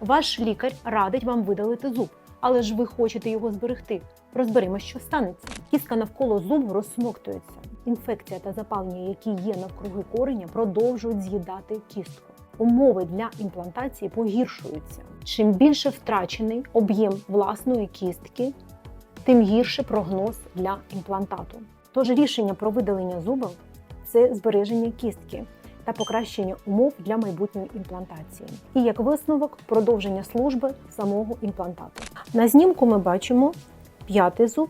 Ваш лікар радить вам видалити зуб, але ж ви хочете його зберегти. Розберемо, що станеться. Кістка навколо зубу розсмоктується. Інфекція та запалення, які є навкруги кореня, продовжують з'їдати кістку. Умови для імплантації погіршуються. Чим більше втрачений об'єм власної кістки, тим гірше прогноз для імплантату. Тож рішення про видалення зуба це збереження кістки та покращення умов для майбутньої імплантації. І як висновок, продовження служби самого імплантату. На знімку ми бачимо п'ятий зуб,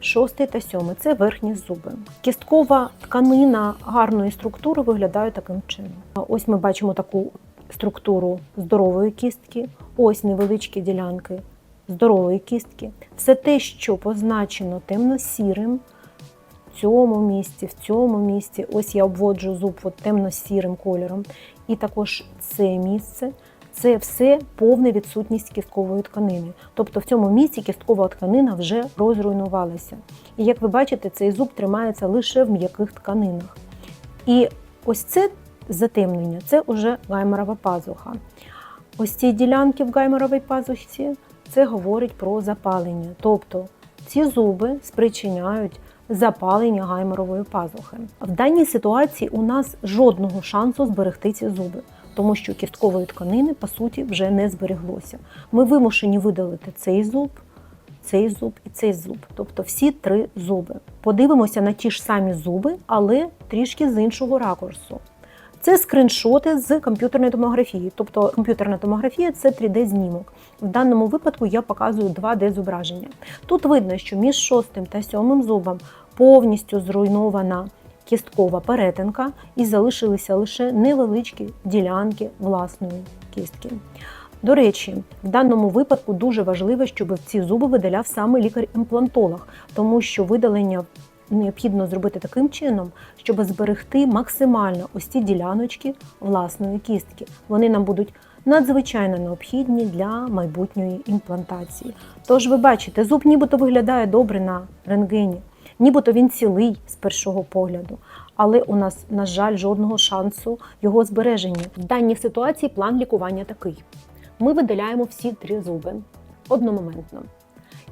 шостий та сьомий це верхні зуби. Кісткова тканина гарної структури виглядає таким чином. Ось ми бачимо таку структуру здорової кістки, ось невеличкі ділянки здорової кістки. Все те, що позначено темно-сірим, в цьому місці, в цьому місці, ось я обводжу зуб от темно-сірим кольором, і також це місце. Це все повна відсутність кісткової тканини. Тобто в цьому місці кісткова тканина вже розруйнувалася. І як ви бачите, цей зуб тримається лише в м'яких тканинах. І ось це затемнення це вже гайморова пазуха. Ось ці ділянки в гайморовій пазухі це говорить про запалення. Тобто ці зуби спричиняють запалення гайморової пазухи. В даній ситуації у нас жодного шансу зберегти ці зуби, тому що кісткової тканини по суті вже не збереглося. Ми вимушені видалити цей зуб, цей зуб і цей зуб, тобто всі три зуби. Подивимося на ті ж самі зуби, але трішки з іншого ракурсу. Це скриншоти з комп'ютерної томографії. Тобто комп'ютерна томографія це 3D-знімок. В даному випадку я показую 2D-зображення. Тут видно, що між шостим та сьомим зубом повністю зруйнована кісткова перетинка і залишилися лише невеличкі ділянки власної кістки. До речі, в даному випадку дуже важливо, щоб ці зуби видаляв саме лікар-імплантолог, тому що видалення необхідно зробити таким чином, щоб зберегти максимально ось ці діляночки власної кістки. Вони нам будуть надзвичайно необхідні для майбутньої імплантації. Тож ви бачите, зуб нібито виглядає добре на рентгені, нібито він цілий з першого погляду. Але у нас, на жаль, жодного шансу його збереження. В даній ситуації план лікування такий: ми видаляємо всі три зуби одномоментно.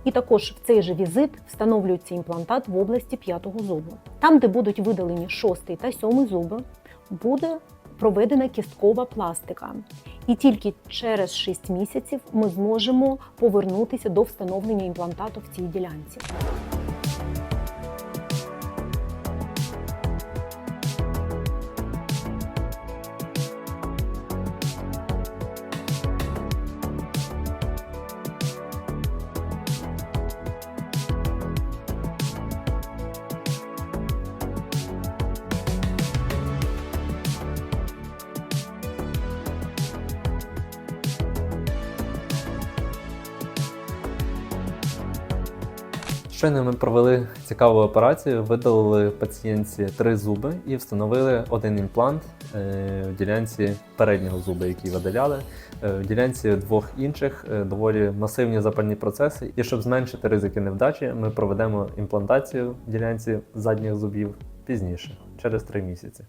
І також в цей же візит встановлюється імплантат в області п'ятого зубу. Там, де будуть видалені шостий та сьомий зуби, буде проведена кісткова пластика. І тільки через 6 місяців ми зможемо повернутися до встановлення імплантату в цій ділянці. Щойно ми провели цікаву операцію, видалили пацієнтці три зуби і встановили один імплант е, в ділянці переднього зуба, який видаляли. Е, В ділянці двох інших е, доволі масивні запальні процеси. І щоб зменшити ризики невдачі, ми проведемо імплантацію в ділянці задніх зубів пізніше, через три місяці.